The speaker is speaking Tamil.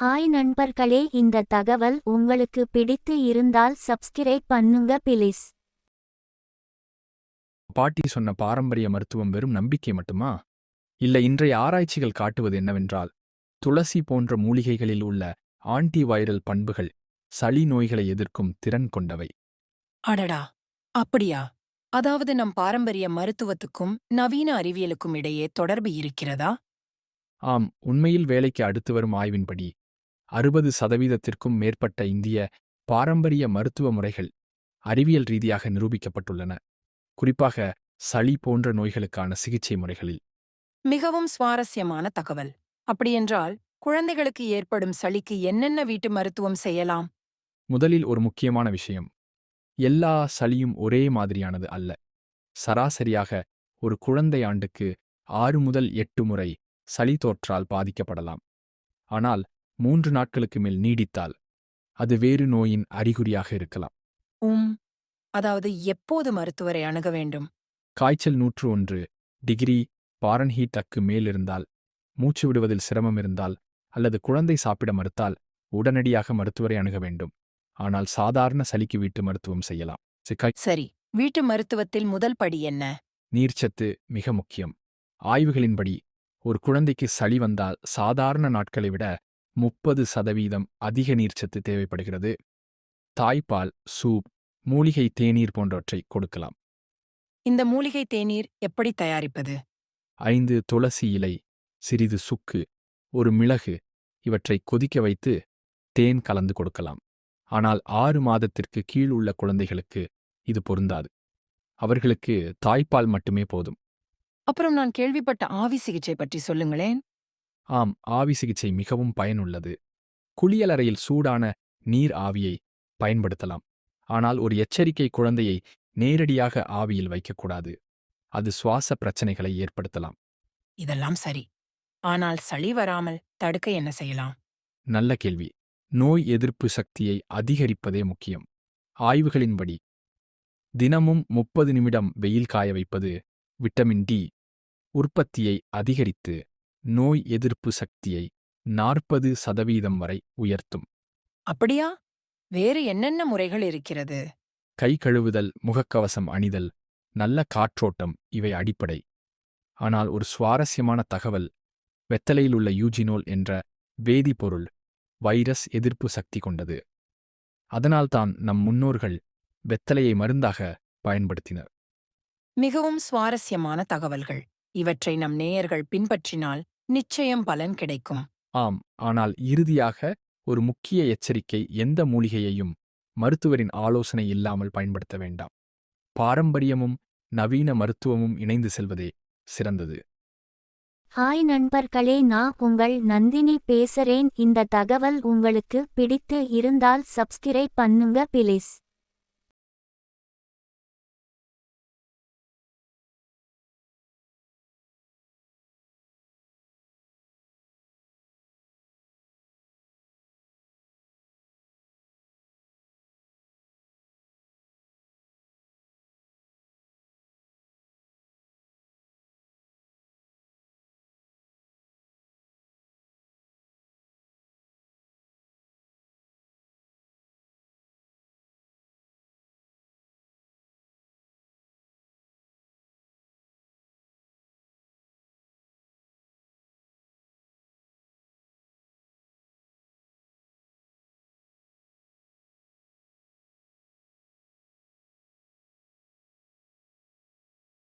ஹாய் நண்பர்களே இந்த தகவல் உங்களுக்கு பிடித்து இருந்தால் சப்ஸ்கிரைப் பண்ணுங்க பிளீஸ் பாட்டி சொன்ன பாரம்பரிய மருத்துவம் வெறும் நம்பிக்கை மட்டுமா? இல்ல இன்றைய ஆராய்ச்சிகள் காட்டுவது என்னவென்றால் துளசி போன்ற மூலிகைகளில் உள்ள ஆன்டிவைரல் பண்புகள் சளி நோய்களை எதிர்க்கும் திறன் கொண்டவை. அடடா! அப்படியா? அதாவது நம் பாரம்பரிய மருத்துவத்துக்கும் நவீன அறிவியலுக்கும் இடையே தொடர்பு இருக்கிறதா? ஆம் உண்மையில் வேலைக்கு அடுத்து வரும் ஆய்வின்படி அறுபது சதவீதத்திற்கும் மேற்பட்ட இந்திய பாரம்பரிய மருத்துவ முறைகள் அறிவியல் ரீதியாக நிரூபிக்கப்பட்டுள்ளன. குறிப்பாக சளி போன்ற நோய்களுக்கான சிகிச்சை முறைகளில். மிகவும் சுவாரஸ்யமான தகவல். அப்படியென்றால் குழந்தைகளுக்கு ஏற்படும் சளிக்கு என்னென்ன வீட்டு மருத்துவம் செய்யலாம்? முதலில் ஒரு முக்கியமான விஷயம். எல்லா சளியும் ஒரே மாதிரியானது அல்ல. சராசரியாக ஒரு குழந்தை ஆண்டுக்கு ஆறு முதல் எட்டு முறை சளி தோற்றால் பாதிக்கப்படலாம். ஆனால் மூன்று நாட்களுக்கு மேல் நீடித்தால் அது வேறு நோயின் அறிகுறியாக இருக்கலாம். உம் அதாவது எப்போது மருத்துவரை அணுக வேண்டும்? காய்ச்சல் நூற்று ஒன்று டிகிரி பாரன்ஹீட்டக்கு மேல் இருந்தால் மூச்சு விடுவதில் சிரமம் இருந்தால் அல்லது குழந்தை சாப்பிட மறுத்தால் உடனடியாக மருத்துவரை அணுக வேண்டும். ஆனால் சாதாரண சளிக்கு வீட்டு மருத்துவம் செய்யலாம். சிக்காய் சரி வீட்டு மருத்துவத்தில் முதல் படி என்ன? நீர்ச்சத்து மிக முக்கியம். ஆய்வுகளின்படி ஒரு குழந்தைக்கு சளி வந்தால் சாதாரண நாட்களை விட முப்பது சதவீதம் அதிக நீர்ச்சத்து தேவைப்படுகிறது. தாய்ப்பால் சூப் மூலிகை தேநீர் போன்றவற்றை கொடுக்கலாம். இந்த மூலிகை தேநீர் எப்படி தயாரிப்பது? ஐந்து துளசி இலை சிறிது சுக்கு ஒரு மிளகு இவற்றை கொதிக்க வைத்து தேன் கலந்து கொடுக்கலாம். ஆனால் ஆறு மாதத்திற்கு கீழ் உள்ள குழந்தைகளுக்கு இது பொருந்தாது. அவர்களுக்கு தாய்ப்பால் மட்டுமே போதும். அப்புறம் நான் கேள்விப்பட்ட ஆவி சிகிச்சை பற்றி சொல்லுங்களேன். ஆம் ஆவி சிகிச்சை மிகவும் பயனுள்ளது. குளியலறையில் சூடான நீர் ஆவியை பயன்படுத்தலாம். ஆனால் ஒரு எச்சரிக்கை குழந்தையை நேரடியாக ஆவியில் வைக்கக்கூடாது. அது சுவாச பிரச்சனைகளை ஏற்படுத்தலாம். இதெல்லாம் சரி. ஆனால் சளி வராமல் தடுக்க என்ன செய்யலாம்? நல்ல கேள்வி. நோய் எதிர்ப்பு சக்தியை அதிகரிப்பதே முக்கியம். ஆய்வுகளின்படி தினமும் முப்பது நிமிடம் வெயில் காய வைப்பது விட்டமின் டி உற்பத்தியை அதிகரித்து நோய் எதிர்ப்பு சக்தியை நாற்பது சதவீதம் வரை உயர்த்தும். அப்படியா? வேறு என்னென்ன முறைகள் இருக்கிறது? கை கழுவுதல் முகக்கவசம் அணிதல் நல்ல காற்றோட்டம் இவை அடிப்படை. ஆனால் ஒரு சுவாரஸ்யமான தகவல் வெத்தலையில் உள்ள யூஜினோல் என்ற வேதிப்பொருள் வைரஸ் எதிர்ப்பு சக்தி கொண்டது. அதனால்தான் நம் முன்னோர்கள் வெத்தலையை மருந்தாக பயன்படுத்தினர். மிகவும் சுவாரஸ்யமான தகவல்கள். இவற்றை நம் நேயர்கள் பின்பற்றினால் நிச்சயம் பலன் கிடைக்கும். ஆம். ஆனால் இறுதியாக ஒரு முக்கிய எச்சரிக்கை எந்த மூலிகையையும் மருத்துவரின் ஆலோசனை இல்லாமல் பயன்படுத்த வேண்டாம். பாரம்பரியமும் நவீன மருத்துவமும் இணைந்து செல்வதே சிறந்தது. ஹாய் நண்பர்களே நான் உங்கள் நந்தினி பேசுறேன். இந்த தகவல் உங்களுக்கு பிடித்து இருந்தால் சப்ஸ்கிரைப் பண்ணுங்க பிளீஸ்.